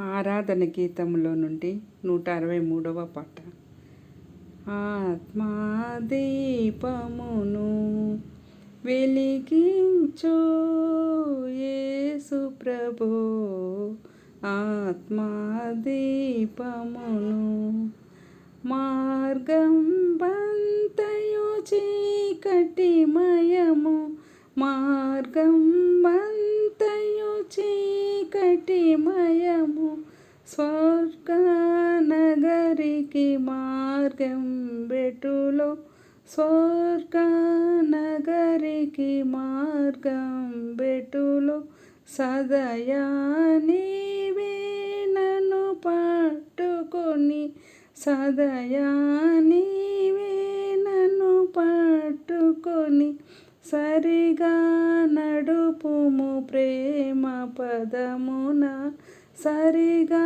ఆరాధన గీతంలో నుండి నూట అరవై మూడవ పాట. ఆత్మాదీపమును వెలిగించు యేసు ప్రభో. ఆత్మాదీపమును మార్గం బంతయు చీకటిమయము మార్గం బంత స్వర్గనగరికి మార్గం బెటులో స్వర్గనగరికి మార్గం బెటులో సదయాని వేనను నన్ను పట్టుకొని. సదయాని నీవే నన్ను పట్టుకొని. సరిగా నడుపుము ప్రేమ పదమున. సరిగా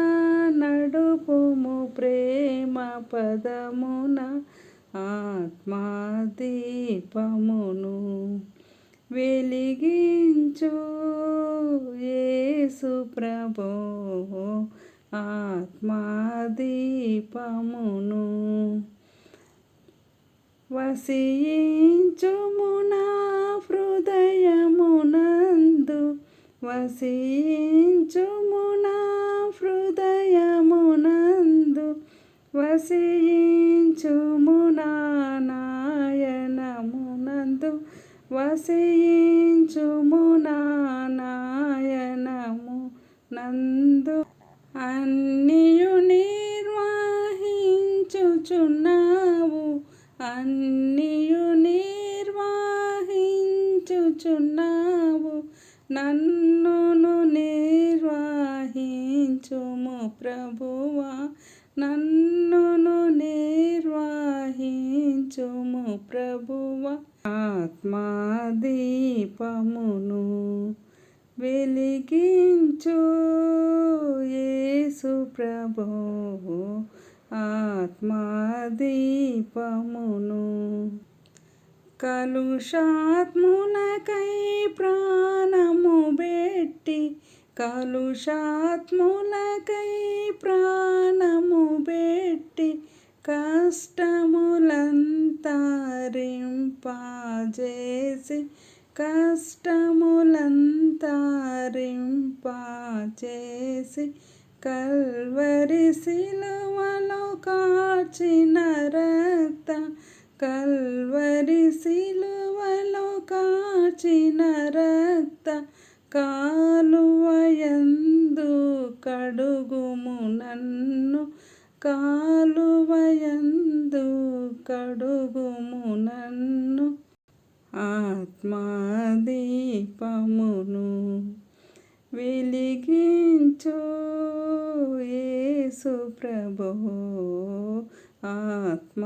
నడుపుము ప్రేమ పదమున ఆత్మాదీపమును వెలిగించు యేసు ప్రభో ఆత్మాదీపమును వసించుమునా హృదయమునందు వసించుమునా వసించుమునా నాయనమునందు. నాయనము నందు. అన్నియు నిర్వహించుచున్నావు. అన్నియు నిర్వహించుచున్నావు. నన్నును నిర్వహించుము ప్రభువా. నన్నును నిర్వాహించుము ప్రభువ. ఆత్మాదీపమును వెలిగించు యేసు ప్రభో ఆత్మాదీపమును కలుషాత్మునకై ప్రాణము కలుషాత్ములకై ప్రాణము పెట్టి కష్టములంతరింపజేసి కష్టములంతరింపజేసి కల్వరి సిలువలో కాచిన రక్త కల్వరి సిలువలో కాలువయందు కడుగుము నన్ను ఆత్మాదీపమును వెలిగించు యేసు ప్రభో ఆత్మాదీపమును.